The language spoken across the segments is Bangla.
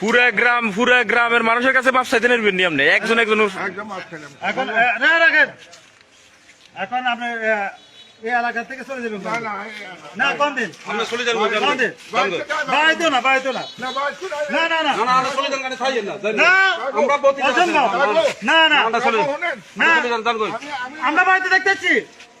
পুরা গ্রাম পুরা গ্রামের মানুষের কাছে মাপ চাইতে নেবেন নি আপনি একজন একজন এখন রাখেন। এখন আপনি এই এলাকা থেকে চলে যাবেন না না না দিন? আমরা চলে যাব কোন দিন? বাইতো না বাইতো না। না না না। না না না আমরা চলে যান গাড়ি ছাড়িয়ে না। না আমরা প্রতি না না। আমরা চলে যান। না। চলে যান যান কই আমি আমি আমরা বাড়িতে দেখতেছি।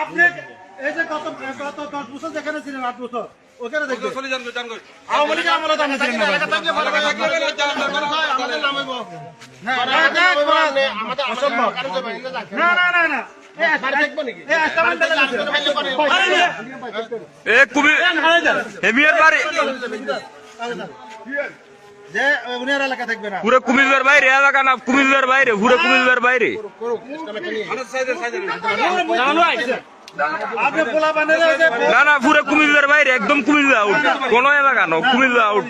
আপনি এই যে গত গত দশ বছর যেখানে ছিলেন আট বছর ওখানে দেখবেন চলে যান যান কই আওয়ামী তো আমরা ছিলাম না না, না, দেখ, বল। অসম্ভব। না, না, না, না। এ, কুবি হেমিয়ার বাড়ি যে এলাকা না পুরো কুমিল্লার বাইরে এলাকা না কুমিল্লার বাইরে পুরো কুমিল্লার বাইরে না না পুরো কুমিল্লার বাইরে একদম কুমিল্লা আউট। কোন এলাকা না কুমিল্লা আউট।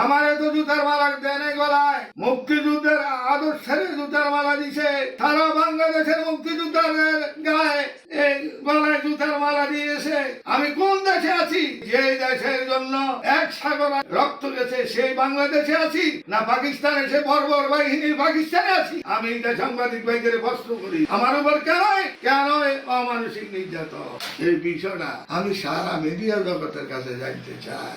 আমারে তো জুতার মালা দেয় গলায়। মুক্তিযুদ্ধের আদর্শের জুতার মালা দিছে। সারা বাংলাদেশের মুক্তিযুদ্ধের গায়ে এই গলায় জুতার মালা দিয়েছে আমি কোন দেশে আছি যে দেশের জন্য এক সাগর রক্ত গেছে। সেই বাংলাদেশে আছি না পাকিস্তানে সে বর্বর বাহিনীর পাকিস্তানে আছি? আমি এটা সাংবাদিক ভাইদের প্রশ্ন করি, আমার উপর কেন কেন অমানসিক নির্যাতন? এই বিষয়টা আমি সারা মিডিয়া জগতের কাছে জানতে চাই।